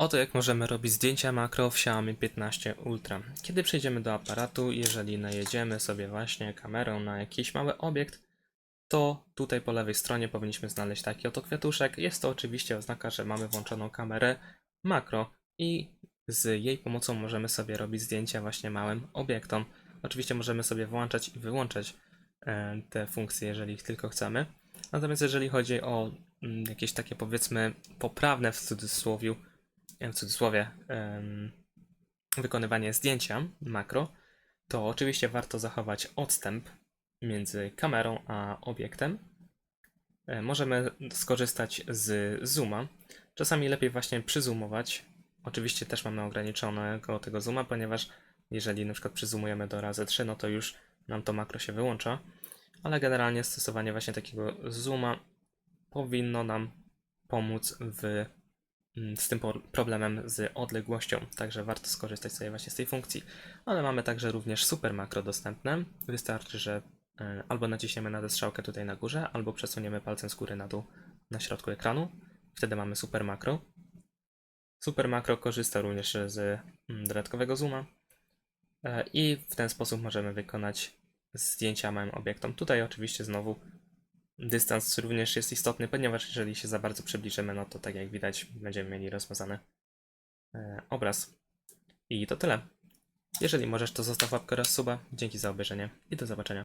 Oto jak możemy robić zdjęcia makro w Xiaomi 15 Ultra. Kiedy przejdziemy do aparatu, jeżeli najedziemy sobie właśnie kamerą na jakiś mały obiekt, to tutaj po lewej stronie powinniśmy znaleźć taki oto kwiatuszek. Jest to oczywiście oznaka, że mamy włączoną kamerę makro i z jej pomocą możemy sobie robić zdjęcia właśnie małym obiektom. Oczywiście możemy sobie włączać i wyłączać e, te funkcje, jeżeli ich tylko chcemy. Natomiast jeżeli chodzi o mm, jakieś takie powiedzmy poprawne w cudzysłowie, w cudzysłowie wykonywanie zdjęcia makro, to oczywiście warto zachować odstęp między kamerą a obiektem. E, Możemy skorzystać z zooma. Czasami lepiej właśnie przyzoomować. Oczywiście też mamy ograniczonego tego zooma, ponieważ jeżeli na przykład przyzoomujemy do razy 3, no to już nam to makro się wyłącza. Ale generalnie stosowanie właśnie takiego zooma powinno nam pomóc w, z tym problemem z odległością, także warto skorzystać sobie właśnie z tej funkcji. Ale mamy także również super makro dostępne. Wystarczy, że e, albo naciśniemy na strzałkę tutaj na górze, albo przesuniemy palcem z góry na dół na środku ekranu. Wtedy mamy super makro. Super makro korzysta również z mm, dodatkowego zooma e, i w ten sposób możemy wykonać zdjęcia małym obiektom. Tutaj oczywiście znowu dystans również jest istotny, ponieważ jeżeli się za bardzo przybliżymy, no to tak jak widać będziemy mieli rozmazany e, obraz. I to tyle. Jeżeli możesz, to zostaw łapkę oraz suba. Dzięki za obejrzenie i do zobaczenia.